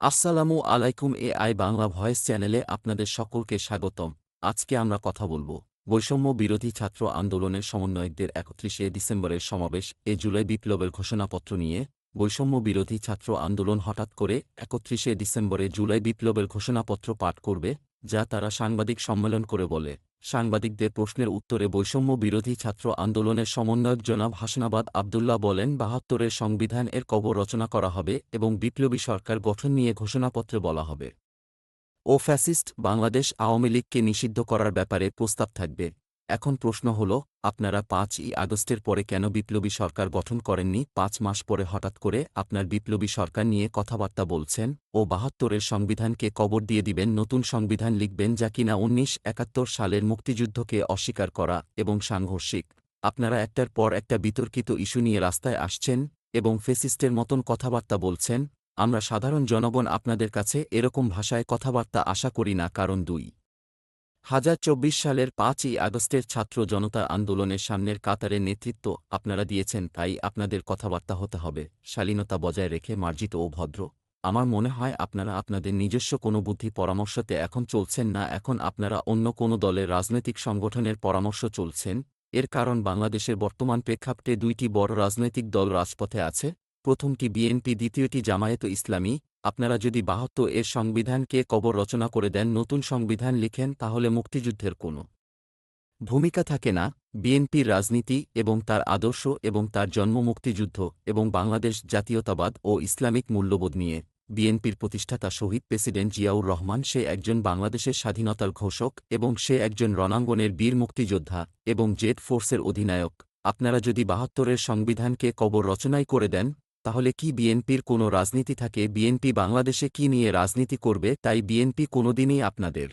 আসসালামু আলাইকুম A I Bangla voice চ্যানেলে আপনাদের সকলকে স্বাগতম। আজকে আমরা কথা বলব। বৈষম্য বিরোধী ছাত্র আন্দোলনের সমন্বয়কদের একত্রিশে ডিসেম্বরের সমাবেশ এ জুলাই বিপ্লবের ঘোষণাপত্র নিয়ে বৈষম্য বিরোধী ছাত্র আন্দোলন হঠাৎ করে একত্রিশে ডিসেম্বরে জুলাই বিপ্লবের ঘোষণাপত্র পাঠ করবে, যা তারা সাংবাদিক সম্মেলন করে বলে। সাংবাদিকদের প্রশ্নের উত্তরে বৈষম্য বিরোধী ছাত্র আন্দোলনের সমন্বয়ক জনাব হাসনাবাদ আবদুল্লাহ বলেন, বাহাত্তরের সংবিধান এর কবর রচনা করা হবে এবং বিপ্লবী সরকার গঠন নিয়ে ঘোষণাপত্রে বলা হবে। ও ফ্যাসিস্ট বাংলাদেশ আওয়ামী লীগকে নিষিদ্ধ করার ব্যাপারে প্রস্তাব থাকবে। এখন প্রশ্ন হল, আপনারা পাঁচই আগস্টের পরে কেন বিপ্লবী সরকার গঠন করেননি? পাঁচ মাস পরে হঠাৎ করে আপনার বিপ্লবী সরকার নিয়ে কথাবার্তা বলছেন, ও বাহাত্তরের সংবিধানকে কবর দিয়ে দিবেন, নতুন সংবিধান লিখবেন যা কিনা উনিশ একাত্তর সালের মুক্তিযুদ্ধকে অস্বীকার করা এবং সাংঘর্ষিক। আপনারা একটার পর একটা বিতর্কিত ইস্যু নিয়ে রাস্তায় আসছেন এবং ফেসিস্টের মতন কথাবার্তা বলছেন, আমরা সাধারণ জনগণ আপনাদের কাছে এরকম ভাষায় কথাবার্তা আশা করি না, কারণ দুই হাজার চব্বিশ সালের পাঁচই আগস্টের ছাত্র জনতা আন্দোলনের সামনের কাতারের নেতৃত্ব আপনারা দিয়েছেন, তাই আপনাদের কথাবার্তা হতে হবে। শালীনতা বজায় রেখে মার্জিত ও ভদ্র। আমার মনে হয় আপনারা আপনাদের নিজস্ব কোনো বুদ্ধি পরামর্শতে এখন চলছেন না, এখন আপনারা অন্য কোনো দলের রাজনৈতিক সংগঠনের পরামর্শ চলছেন। এর কারণ বাংলাদেশের বর্তমান প্রেক্ষাপটে দুইটি বড় রাজনৈতিক দল রাজপথে আছে। প্রথমটি বিএনপি, দ্বিতীয়টি জামায়াত ইসলামী। আপনারা যদি বাহাত্তর এর সংবিধানকে কবর রচনা করে দেন, নতুন সংবিধান লিখেন, তাহলে মুক্তিযুদ্ধের কোনো ভূমিকা থাকে না। বিএনপির রাজনীতি এবং তার আদর্শ এবং তার জন্ম মুক্তিযুদ্ধ এবং বাংলাদেশ জাতীয়তাবাদ ও ইসলামিক মূল্যবোধ নিয়ে বিএনপির প্রতিষ্ঠাতা শহীদ প্রেসিডেন্ট জিয়াউর রহমান, সে একজন বাংলাদেশের স্বাধীনতার ঘোষক এবং সে একজন রণাঙ্গনের বীর মুক্তিযোদ্ধা এবং জেড ফোর্সের অধিনায়ক। আপনারা যদি বাহাত্তরের সংবিধানকে কবর রচনাই করে দেন তাহলে কি বিএনপির কোনো রাজনীতি থাকে? বিএনপি বাংলাদেশে কি নিয়ে রাজনীতি করবে? তাই বিএনপি কোনোদিনই আপনাদের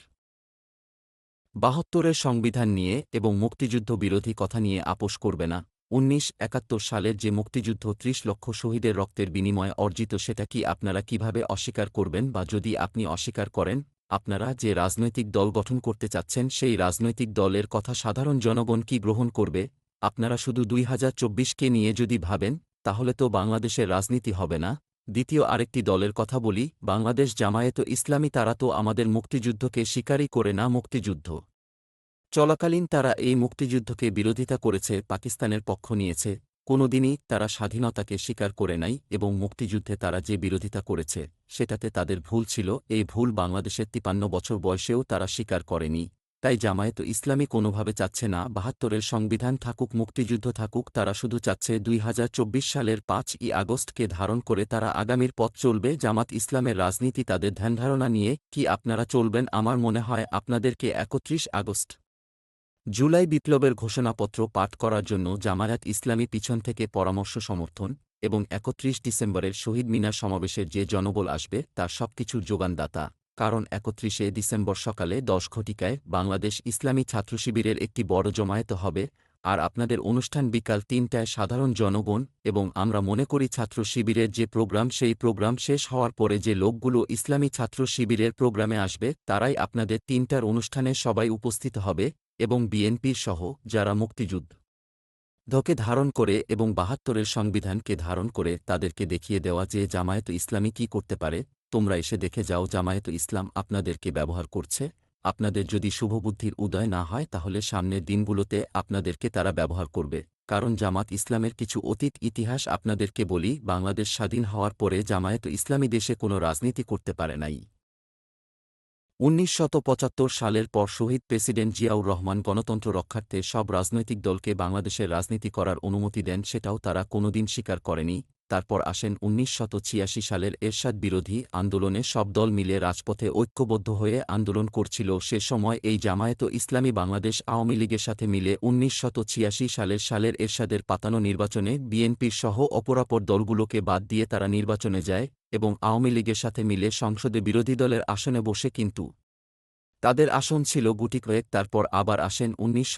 বাহাত্তরের সংবিধান নিয়ে এবং মুক্তিযুদ্ধ বিরোধী কথা নিয়ে আপোষ করবে না। উনিশ একাত্তর সালের যে মুক্তিযুদ্ধ ত্রিশ লক্ষ শহীদের রক্তের বিনিময়ে অর্জিত সেটা কি আপনারা কীভাবে অস্বীকার করবেন বা যদি আপনি অস্বীকার করেন, আপনারা যে রাজনৈতিক দল গঠন করতে চাচ্ছেন সেই রাজনৈতিক দলের কথা সাধারণ জনগণ কি গ্রহণ করবে? আপনারা শুধু দুই হাজার নিয়ে যদি ভাবেন তাহলে তো বাংলাদেশের রাজনীতি হবে না। দ্বিতীয় আরেকটি দলের কথা বলি, বাংলাদেশ জামায়াত ইসলামী তারা তো আমাদের মুক্তিযুদ্ধকে স্বীকারই করে না মুক্তিযুদ্ধ। চলাকালীন তারা এই মুক্তিযুদ্ধকে বিরোধিতা করেছে, পাকিস্তানের পক্ষ নিয়েছে। কোনোদিনই তারা স্বাধীনতাকে স্বীকার করে নাই এবং মুক্তিযুদ্ধে তারা যে বিরোধিতা করেছে, সেটাতে তাদের ভুল ছিল। এই ভুল বাংলাদেশের তিপান্ন বছর বয়সেও তারা স্বীকার করেনি। তাই জামায়াত ইসলামী কোনোভাবে চাচ্ছে না, বাহাত্তরের সংবিধান থাকুক, মুক্তিযুদ্ধ থাকুক, তারা শুধু চাচ্ছে দুই হাজার চব্বিশ সালের পাঁচ ই আগস্টকে ধারণ করে তারা আগামীর পথ চলবে, জামাত ইসলামের রাজনীতি তাদের ধ্যানধারণা নিয়ে, কি আপনারা চলবেন? আমার মনে হয় আপনাদেরকে একত্রিশ আগস্ট জুলাই বিপ্লবের ঘোষণাপত্র পাঠ করার জন্য জামায়াত ইসলামী পিছন থেকে পরামর্শ সমর্থন এবং একত্রিশ ডিসেম্বরের শহীদ মিনার সমাবেশের যে জনবল আসবে, তার সবকিছুর যোগানদাতা কারণ একত্রিশে ডিসেম্বর সকালে দশ ঘটিকায় বাংলাদেশ ইসলামী ছাত্রশিবিরের একটি বড় জমায়েত হবে, আর আপনাদের অনুষ্ঠান বিকাল তিনটায় সাধারণ জনগণ এবং আমরা মনে করি ছাত্র শিবিরের যে প্রোগ্রাম, সেই প্রোগ্রাম শেষ হওয়ার পরে যে লোকগুলো ইসলামী ছাত্র শিবিরের প্রোগ্রামে আসবে, তারাই আপনাদের তিনটার অনুষ্ঠানে সবাই উপস্থিত হবে এবং বিএনপির সহ যারা মুক্তিযুদ্ধ ধকে ধারণ করে এবং বাহাত্তরের সংবিধানকে ধারণ করে তাদেরকে দেখিয়ে দেওয়া যে জামায়াত ইসলামী কি করতে পারে তোমরা এসে দেখে যাও জামায়াত ইসলাম আপনাদেরকে ব্যবহার করছে। আপনাদের যদি শুভবুদ্ধির উদয় না হয়, তাহলে সামনের দিনগুলোতে আপনাদেরকে তারা ব্যবহার করবে। কারণ জামাত ইসলামের কিছু অতীত ইতিহাস আপনাদেরকে বলি, বাংলাদেশ স্বাধীন হওয়ার পরে জামায়াত ইসলামী দেশে কোনো রাজনীতি করতে পারে নাই। উনিশ সালের পর শহীদ প্রেসিডেন্ট জিয়াউর রহমান গণতন্ত্র রক্ষার্থে সব রাজনৈতিক দলকে বাংলাদেশের রাজনীতি করার অনুমতি দেন, সেটাও তারা কোনোদিন স্বীকার করেনি। তারপর আসেন উনিশ সালের এরশাদ বিরোধী আন্দোলনে সব দল মিলে রাজপথে ঐক্যবদ্ধ হয়ে আন্দোলন করছিল। সে সময় এই জামায়াত ইসলামী বাংলাদেশ আওয়ামী লীগের সাথে মিলে উনিশ সালের সালের এরশাদের পাতানো নির্বাচনে বিএনপির সহ অপরাপর দলগুলোকে বাদ দিয়ে তারা নির্বাচনে যায় এবং আওয়ামী লীগের সাথে মিলে সংসদে বিরোধী দলের আসনে বসে। কিন্তু তাদের আসন ছিল গুটি কয়েক, তারপর আবার আসেন উনিশ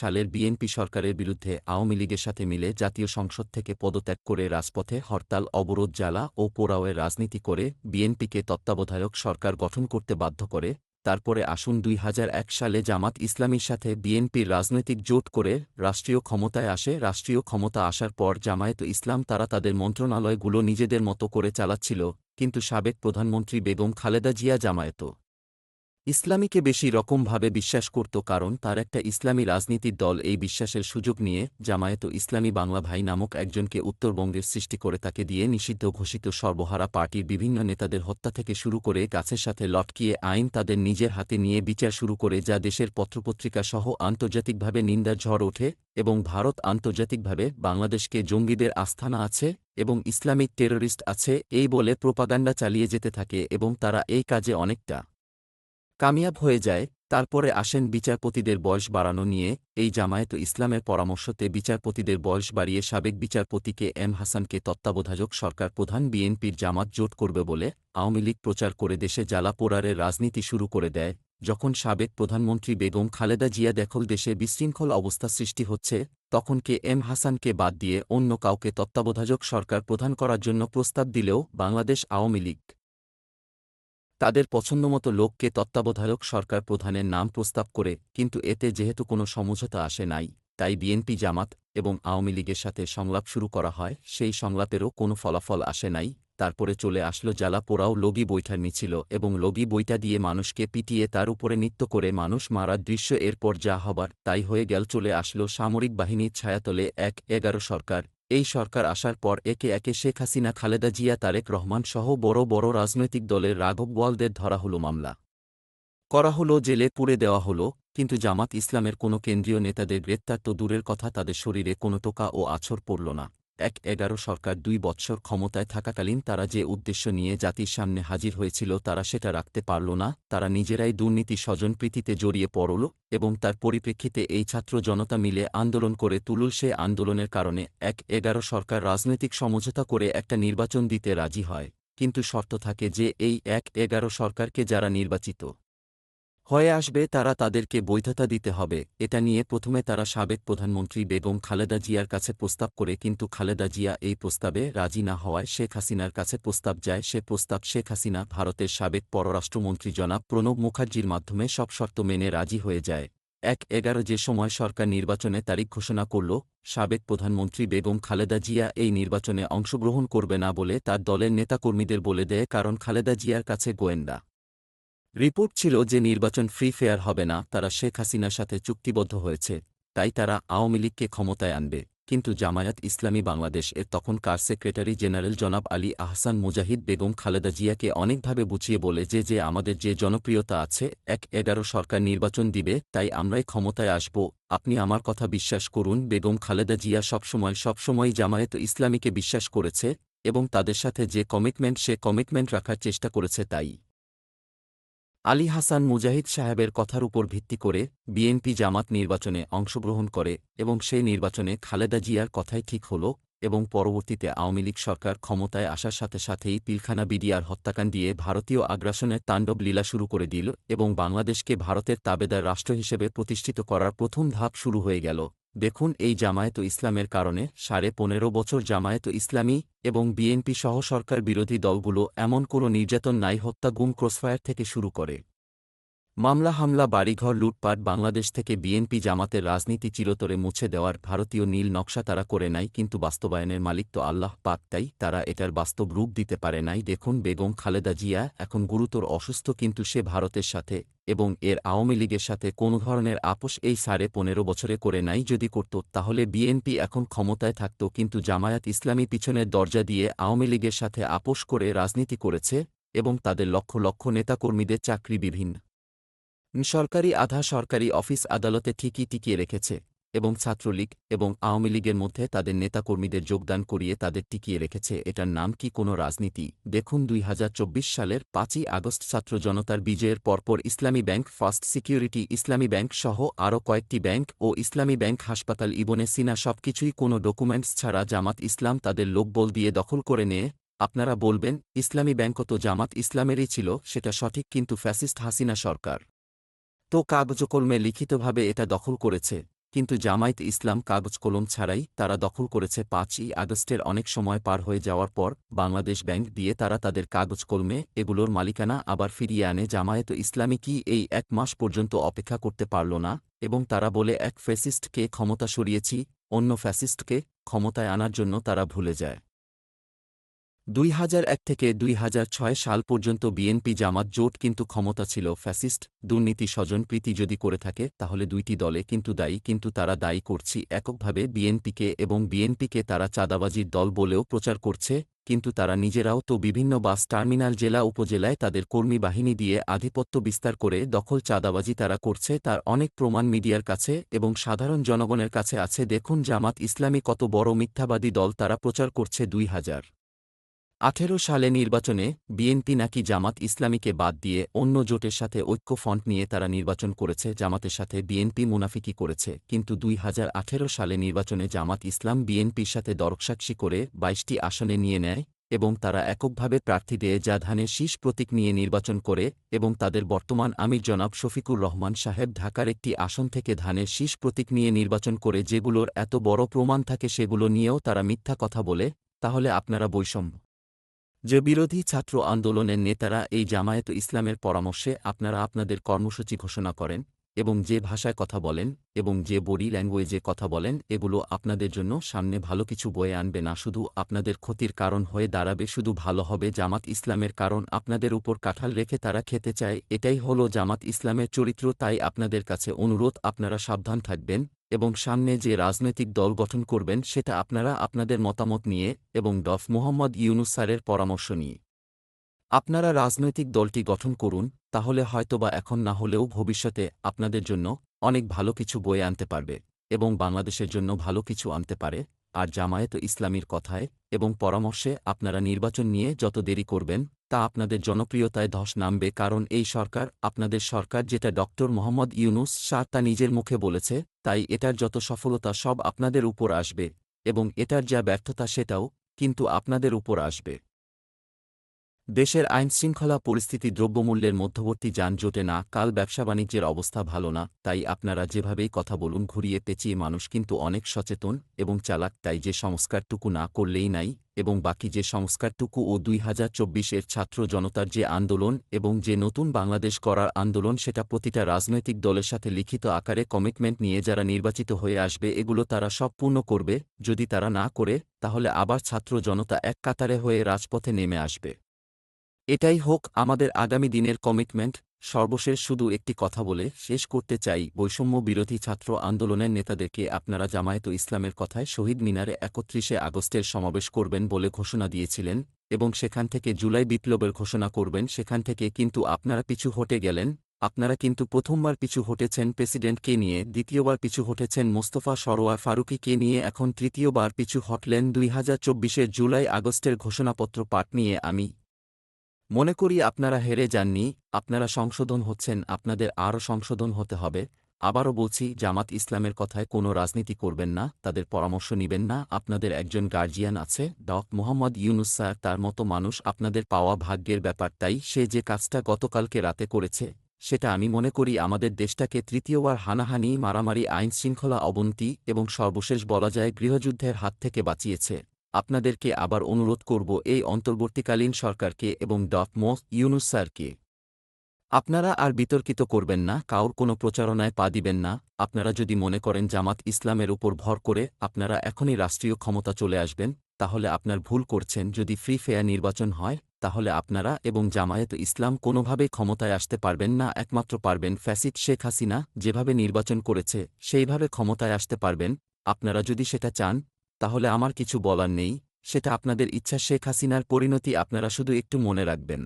সালের বিএনপি সরকারের বিরুদ্ধে আওয়ামী লীগের সাথে মিলে জাতীয় সংসদ থেকে পদত্যাগ করে রাজপথে হরতাল, অবরোধ জ্বালা ও পোড়াওয়ের রাজনীতি করে বিএনপিকে তত্ত্বাবধায়ক সরকার গঠন করতে বাধ্য করে। তারপরে আসুন দুই হাজার এক সালে জামাত ইসলামীর সাথে বিএনপির রাজনৈতিক জোট করে রাষ্ট্রীয় ক্ষমতায় আসে। রাষ্ট্রীয় ক্ষমতা আসার পর জামায়াত ইসলাম তারা তাদের মন্ত্রণালয়গুলো নিজেদের মতো করে চালাচ্ছিল। কিন্তু সাবেক প্রধানমন্ত্রী বেগম খালেদা জিয়া জামায়াত ইসলামীকে বেশি রকমভাবে বিশ্বাস করত কারণ তার একটা ইসলামী রাজনীতির দল এই বিশ্বাসের সুযোগ নিয়ে জামায়াত ইসলামী বাংলা ভাই নামক একজনকে উত্তরবঙ্গের সৃষ্টি করে তাকে দিয়ে নিষিদ্ধ ঘোষিত সর্বহারা পার্টির বিভিন্ন নেতাদের হত্যা থেকে শুরু করে গাছের সাথে লটকিয়ে আইন তাদের নিজের হাতে নিয়ে বিচার শুরু করে যা দেশের পত্রপত্রিকা সহ আন্তর্জাতিকভাবে নিন্দার ঝড় ওঠে এবং ভারত আন্তর্জাতিকভাবে বাংলাদেশকে জঙ্গিদের আস্থানা আছে এবং ইসলামিক টেররিস্ট আছে এই বলে প্রোপাগান্ডা চালিয়ে যেতে থাকে এবং তারা এই কাজে অনেকটা কামিয়াব হয়ে যায়, তারপরে আসেন বিচারপতিদের বয়স বাড়ানো নিয়ে, এই জামায়াত ইসলামের পরামর্শতে বিচারপতিদের বয়স বাড়িয়ে সাবেক বিচারপতিকে এম হাসানকে তত্ত্বাবধায়ক সরকার প্রধান বিএনপির জামাত জোট করবে বলে আওয়ামী লীগ প্রচার করে দেশে জ্বালা রাজনীতি শুরু করে দেয়। যখন সাবেক প্রধানমন্ত্রী বেগম খালেদা জিয়া দেখল দেশে বিশৃঙ্খল অবস্থা সৃষ্টি হচ্ছে, তখন কে এম হাসানকে বাদ দিয়ে অন্য কাউকে তত্ত্বাবধায়ক সরকার প্রধান করার জন্য প্রস্তাব দিলেও বাংলাদেশ আওয়ামী লীগ তাদের পছন্দমতো লোককে তত্ত্বাবধায়ক সরকার প্রধানের নাম প্রস্তাব করে, কিন্তু এতে যেহেতু কোনো সমঝোতা আসে নাই, তাই বিএনপি জামাত এবং আওয়ামী লীগের সাথে সংলাপ শুরু করা হয়, সেই সংলাপেরও কোনো ফলাফল আসে নাই, তারপরে চলে আসলো জ্বালা পোড়াও লগি বৈঠা মিছিল এবং লগি বইটা দিয়ে মানুষকে পিটিয়ে তার উপরে নৃত্য করে মানুষ মারার দৃশ্য এরপর যা হবার তাই হয়ে গেল চলে আসলো সামরিক বাহিনীর ছায়াতলে এক এগারো সরকার। এই সরকার আসার পর একে একে শেখ হাসিনা, খালেদা জিয়া, তারেক রহমান সহ বড় বড় রাজনৈতিক দলের রাঘব গোয়ালদের ধরা হল মামলা। করা হলো জেলে পুড়ে দেওয়া হলো, কিন্তু জামাত ইসলামের কোনো কেন্দ্রীয় নেতাদের গ্রেপ্তার তো দূরের কথা, তাদের শরীরে কোনো টোকা ও আছর পড়ল না। এক এগারো সরকার দুই বৎসর ক্ষমতায় থাকাকালীন তারা যে উদ্দেশ্য নিয়ে জাতির সামনে হাজির হয়েছিল তারা সেটা রাখতে পারল না, তারা নিজেরাই দুর্নীতি স্বজনপ্রীতিতে জড়িয়ে পড়ল এবং তার পরিপ্রেক্ষিতে এই ছাত্র জনতা মিলে আন্দোলন করে তুলুল সে আন্দোলনের কারণে এক এগারো সরকার রাজনৈতিক সমঝোতা করে একটা নির্বাচন দিতে রাজি হয়। কিন্তু শর্ত থাকে যে এই এক এগারো সরকারকে যারা নির্বাচিত হয়ে আসবে তারা তাদেরকে বৈধতা দিতে হবে। এটা নিয়ে প্রথমে তারা সাবেক প্রধানমন্ত্রী বেগম খালেদা জিয়ার কাছে প্রস্তাব করে কিন্তু খালেদা জিয়া এই প্রস্তাবে রাজি না হওয়ায় শেখ হাসিনার কাছে প্রস্তাব যায়। সে প্রস্তাব শেখ হাসিনা ভারতের সাবেক পররাষ্ট্রমন্ত্রী জনাব প্রণব মুখার্জির মাধ্যমে সব শর্ত মেনে রাজি হয়ে যায়। এক এগারো যে সময় সরকার নির্বাচনে তারিখ ঘোষণা করল, সাবেক প্রধানমন্ত্রী বেগম খালেদা জিয়া এই নির্বাচনে অংশগ্রহণ করবে না বলে তার দলের নেতাকর্মীদের বলে দেয়, কারণ খালেদা জিয়ার কাছে গোয়েন্দা। রিপোর্ট ছিল যে নির্বাচন ফ্রি ফেয়ার হবে না, তারা শেখ হাসিনার সাথে চুক্তিবদ্ধ হয়েছে, তাই তারা আওয়ামী লীগকে ক্ষমতায় আনবে। কিন্তু জামায়াত ইসলামী বাংলাদেশ এর তখনকার সেক্রেটারি জেনারেল জনাব আলী আহসান মুজাহিদ বেগম খালেদা জিয়াকে অনেকভাবে বুঝিয়ে বলে যে যে আমাদের যে জনপ্রিয়তা আছে, এক এগারো সরকার নির্বাচন দিবে, তাই আমরাই ক্ষমতায় আসব। আপনি আমার কথা বিশ্বাস করুন, বেগম খালেদা জিয়া সবসময় সবসময় জামায়াত ইসলামীকে বিশ্বাস করেছে, এবং তাদের সাথে যে কমিটমেন্ট সে কমিটমেন্ট রাখার চেষ্টা করেছে তাই। আলী হাসান মুজাহিদ সাহেবের কথার উপর ভিত্তি করে বিএনপি জামাত নির্বাচনে অংশগ্রহণ করে এবং সেই নির্বাচনে খালেদা জিয়ার কথাই ঠিক হল এবং পরবর্তীতে আওয়ামী লীগ সরকার ক্ষমতায় আসার সাথে সাথেই পিলখানা বিডিআর হত্যাকাণ্ড দিয়ে ভারতীয় আগ্রাসনের তাণ্ডব লীলা শুরু করে দিল এবং বাংলাদেশকে ভারতের তাবেদার রাষ্ট্র হিসেবে প্রতিষ্ঠিত করার প্রথম ধাপ শুরু হয়ে গেল। দেখুন, এই জামায়াত ইসলামের কারণে সাড়ে পনেরো বছর জামায়াত ইসলামী এবং বিএনপি সহ সরকার বিরোধী দলগুলো এমন কোনো নির্যাতন নাই হত্যা গুম ক্রসফায়ার থেকে শুরু করে। মামলা, হামলা, বাড়িঘর, লুটপাট, বাংলাদেশ থেকে বিএনপি জামাতের রাজনীতি চিরতরে মুছে দেওয়ার ভারতীয় নীল নকশা তারা করে নাই, কিন্তু বাস্তবায়নের মালিক তো আল্লাহ পাক, তাই তারা এটার বাস্তব রূপ দিতে পারে নাই। দেখুন, বেগম খালেদা জিয়া এখন গুরুতর অসুস্থ, কিন্তু সে ভারতের সাথে এবং এর আওয়ামী লীগের সাথে কোনো ধরনের আপোষ এই সাড়ে পনেরো বছরে করে নাই যদি করত, তাহলে বিএনপি এখন ক্ষমতায় থাকত, কিন্তু জামায়াত ইসলামী পিছনের দরজা দিয়ে আওয়ামী লীগের সাথে আপোষ করে রাজনীতি করেছে এবং তাদের লক্ষ লক্ষ নেতাকর্মীদের চাকরি বিভিন্ন সরকারি আধা সরকারি অফিস আদালতে ঠিকই টিকিয়ে রেখেছে এবং ছাত্রলীগ এবং আওয়ামী লীগের মধ্যে তাদের নেতাকর্মীদের যোগদান করিয়ে তাদের টিকিয়ে রেখেছে। এটার নাম কি কোনো রাজনীতি? দেখুন দুই হাজার চব্বিশ সালের পাঁচই আগস্ট ছাত্র জনতার বিজয়ের পরপর Islami bank, first security, Islami bank সহ আরও কয়েকটি ব্যাংক ও ইসলামী ব্যাংক হাসপাতাল, ইবনে সিনা সবকিছুই কোনো ডকুমেন্টস ছাড়া জামাত ইসলাম তাদের লোকবল দিয়ে দখল করে নিয়ে। আপনারা বলবেন, ইসলামী ব্যাংক তো জামাত ইসলামেরই ছিল, সেটা সঠিক, কিন্তু ফ্যাসিস্ট হাসিনা সরকার। তো কাগজকলমে লিখিতভাবে এটা দখল করেছে, কিন্তু জামায়াত ইসলাম কাগজ কলম ছাড়াই তারা দখল করেছে পাঁচই আগস্টের অনেক সময় পার হয়ে যাওয়ার পর বাংলাদেশ ব্যাংক দিয়ে তারা তাদের কাগজ কলমে এগুলোর মালিকানা আবার ফিরিয়ে আনে। জামায়াত ইসলামী কি এই এক মাস পর্যন্ত অপেক্ষা করতে পারল না? এবং তারা বলে, এক ফ্যাসিস্টকে ক্ষমতা সরিয়েছি, অন্য ফ্যাসিস্টকে ক্ষমতায় আনার জন্য তারা ভুলে যায়। দুই হাজার এক থেকে দুই হাজার ছয় সাল পর্যন্ত বিএনপি জামাত জোট কিন্তু ক্ষমতা ছিল ফ্যাসিস্ট, দুর্নীতি স্বজন প্রীতি যদি করে থাকে, তাহলে দুইটি দলে কিন্তু দায়ী, কিন্তু তারা দায়ী করছি এককভাবে বিএনপিকে এবং বিএনপিকে তারা চাঁদাবাজির দল বলেও প্রচার করছে, কিন্তু তারা নিজেরাও তো বিভিন্ন বাস টার্মিনাল জেলা উপজেলায় তাদের কর্মী বাহিনী দিয়ে আধিপত্য বিস্তার করে দখল চাঁদাবাজি তারা করছে, তার অনেক প্রমাণ মিডিয়ার কাছে এবং সাধারণ জনগণের কাছে আছে। দেখুন জামাত ইসলামী কত বড় মিথ্যাবাদী দল তারা প্রচার করছে দুই হাজার আঠেরো সালে নির্বাচনে বিএনপি নাকি জামাত ইসলামীকে বাদ দিয়ে অন্য জোটের সাথে ঐক্য ফন্ট নিয়ে তারা নির্বাচন করেছে, জামাতের সাথে বিএনপি মুনাফিকি করেছে। কিন্তু দুই হাজার আঠেরো সালে নির্বাচনে জামাত ইসলাম বিএনপির সাথে দরকসাক্ষী করে বাইশটি আসনে নিয়ে নেয় এবং তারা এককভাবে প্রার্থী দিয়ে যা ধানের শীষ প্রতীক নিয়ে নির্বাচন করে এবং তাদের বর্তমান আমির জনাব শফিকুর রহমান সাহেব ঢাকার একটি আসন থেকে ধানের শীষ প্রতীক নিয়ে নির্বাচন করে যেগুলোর এত বড় প্রমাণ থাকে সেগুলো নিয়েও তারা মিথ্যা কথা বলে, তাহলে আপনারা বৈষম্য যে বিরোধী ছাত্র আন্দোলনের নেতারা এই জামায়াত ইসলামের পরামর্শে আপনারা আপনাদের কর্মসূচি ঘোষণা করেন এবং যে ভাষায় কথা বলেন এবং যে বডি ল্যাঙ্গুয়েজে কথা বলেন, এগুলো আপনাদের জন্য সামনে ভালো কিছু বয়ে আনবে না। শুধু আপনাদের ক্ষতির কারণ হয়ে দাঁড়াবে, শুধু ভালো হবে জামাত ইসলামের কারণ আপনাদের উপর কাঁঠাল রেখে তারা খেতে চায়। এটাই হল জামাত ইসলামের চরিত্র, তাই আপনাদের কাছে অনুরোধ, আপনারা সাবধান থাকবেন। এবং সামনে যে রাজনৈতিক দল গঠন করবেন সেটা আপনারা আপনাদের মতামত নিয়ে এবং ডফ মোহাম্মদ ইউনুস স্যারের পরামর্শ নিয়ে। আপনারা রাজনৈতিক দলটি গঠন করুন, তাহলে হয়তোবা এখন না হলেও ভবিষ্যতে আপনাদের জন্য অনেক ভালো কিছু বয়ে আনতে পারবে এবং বাংলাদেশের জন্য ভালো কিছু আনতে পারে। আর জামায়াত ইসলামীর কথায় এবং পরামর্শে আপনারা নির্বাচন নিয়ে যত দেরি করবেন তা আপনাদের জনপ্রিয়তায় ধস নামবে কারণ এই সরকার, আপনাদের সরকার যেটা ডক্টর মোহাম্মদ ইউনুস শাহ তা নিজের মুখে বলেছে, তাই এটার যত সফলতা সব আপনাদের উপর আসবে এবং এটার যা ব্যর্থতা সেটাও কিন্তু আপনাদের উপর আসবে। দেশের আইনশৃঙ্খলা পরিস্থিতি দ্রব্যমূল্যের মধ্যবর্তী যানজোটে না, কাল ব্যবসা বাণিজ্যের অবস্থা ভালো না, তাই আপনারা যেভাবেই কথা বলুন ঘুরিয়ে পেঁচিয়ে মানুষ কিন্তু অনেক সচেতন এবং চালাক, তাই যে সংস্কারটুকু না করলেই নাই এবং বাকি যে সংস্কারটুকু ও দুই হাজার চব্বিশের ছাত্র জনতার যে আন্দোলন এবং যে নতুন বাংলাদেশ করার আন্দোলন সেটা প্রতিটা রাজনৈতিক দলের সাথে লিখিত আকারে কমিটমেন্ট নিয়ে যারা নির্বাচিত হয়ে আসবে এগুলো তারা সব পূর্ণ করবে, যদি তারা না করে, তাহলে আবার ছাত্র জনতা এক কাতারে হয়ে রাজপথে নেমে আসবে। এটাই হোক আমাদের আগামী দিনের কমিটমেন্ট। সর্বশেষ শুধু একটি কথা বলে শেষ করতে চাই, বৈষম্য বিরোধী ছাত্র আন্দোলনের নেতাদেরকে আপনারা জামায়াত ইসলামের কথায় শহীদ মিনারে একত্রিশে আগস্টের সমাবেশ করবেন বলে ঘোষণা দিয়েছিলেন এবং সেখান থেকে জুলাই বিপ্লবের ঘোষণা করবেন। সেখান থেকে কিন্তু আপনারা পিছু হটে গেলেন। আপনারা কিন্তু প্রথমবার পিছু হটেছেন প্রেসিডেন্টকে নিয়ে, দ্বিতীয়বার পিছু হটেছেন মোস্তফা সরোয়ার ফারুকিকে নিয়ে, এখন তৃতীয়বার পিছু হটলেন দুই হাজার জুলাই আগস্টের ঘোষণাপত্র পাঠ নিয়ে আমি মনে করি আপনারা হেরে যাননি, আপনারা সংশোধন হচ্ছেন, আপনাদের আরও সংশোধন হতে হবে। আবারও বলছি, জামাত ইসলামের কথায় কোনো রাজনীতি করবেন না, তাদের পরামর্শ নিবেন না, আপনাদের একজন গার্জিয়ান আছে ডক মোহাম্মদ ইউনুস স্যার, তার মতো মানুষ, আপনাদের পাওয়া ভাগ্যের ব্যাপার, তাই সে যে কাজটা গতকালকে রাতে করেছে, সেটা আমি মনে করি আমাদের দেশটাকে তৃতীয়বার হানাহানি, মারামারি আইন শৃঙ্খলা অবনতি এবং সর্বশেষ বলা যায় গৃহযুদ্ধের হাত থেকে বাঁচিয়েছে। আপনাদেরকে আবার অনুরোধ করব এই অন্তর্বর্তীকালীন সরকারকে এবং ডট মো ইউনুস স্যারকে। আপনারা আর বিতর্কিত করবেন না, কাউর কোনো প্রচারণায় পা দিবেন না, আপনারা যদি মনে করেন জামাত ইসলামের উপর ভর করে আপনারা এখনই রাষ্ট্রীয় ক্ষমতা চলে আসবেন, তাহলে আপনার ভুল করছেন, যদি ফ্রি ফেয়ার নির্বাচন হয়, তাহলে আপনারা এবং জামায়াত ইসলাম কোনোভাবেই ক্ষমতায় আসতে পারবেন না, একমাত্র পারবেন ফ্যাসিড শেখ হাসিনা, যেভাবে নির্বাচন করেছে, সেইভাবে ক্ষমতায় আসতে পারবেন, আপনারা যদি সেটা চান তাহলে আমার কিছু বলার নেই, সেটা আপনাদের ইচ্ছা শেখ হাসিনার পরিণতি আপনারা শুধু একটু মনে রাখবেন।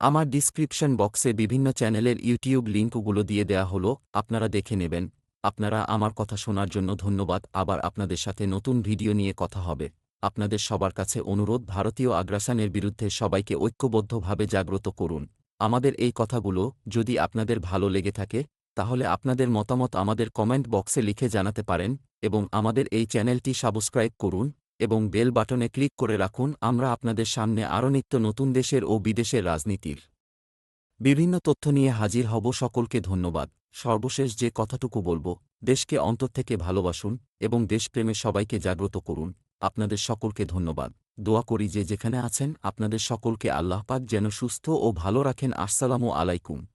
আমার ডিসক্রিপশন বক্সে বিভিন্ন চ্যানেলের ইউটিউব লিঙ্কগুলো দিয়ে দেয়া হলো, আপনারা দেখে নেবেন। আপনারা আমার কথা শোনার জন্য ধন্যবাদ, আবার আপনাদের সাথে নতুন ভিডিও নিয়ে কথা হবে। আপনাদের সবার কাছে অনুরোধ, ভারতীয় আগ্রাসনের বিরুদ্ধে সবাইকে ঐক্যবদ্ধভাবে জাগ্রত করুন। আমাদের এই কথাগুলো যদি আপনাদের ভালো লেগে থাকে তাহলে আপনাদের মতামত আমাদের কমেন্ট বক্সে লিখে জানাতে পারেন এবং আমাদের এই চ্যানেলটি সাবস্ক্রাইব করুন এবং বেল বাটনে ক্লিক করে রাখুন। আমরা আপনাদের সামনে আরও নিত্য নতুন দেশের ও বিদেশের রাজনীতির বিভিন্ন তথ্য নিয়ে হাজির হব। সকলকে ধন্যবাদ। সর্বশেষ যে কথাটুকু বলব, দেশকে অন্তর থেকে ভালোবাসুন এবং দেশপ্রেমে সবাইকে জাগ্রত করুন। আপনাদের সকলকে ধন্যবাদ। দোয়া করি যে যেখানে আছেন, আপনাদের সকলকে আল্লাহ পাক যেন সুস্থ ও ভালো রাখেন। আসসালামু আলাইকুম।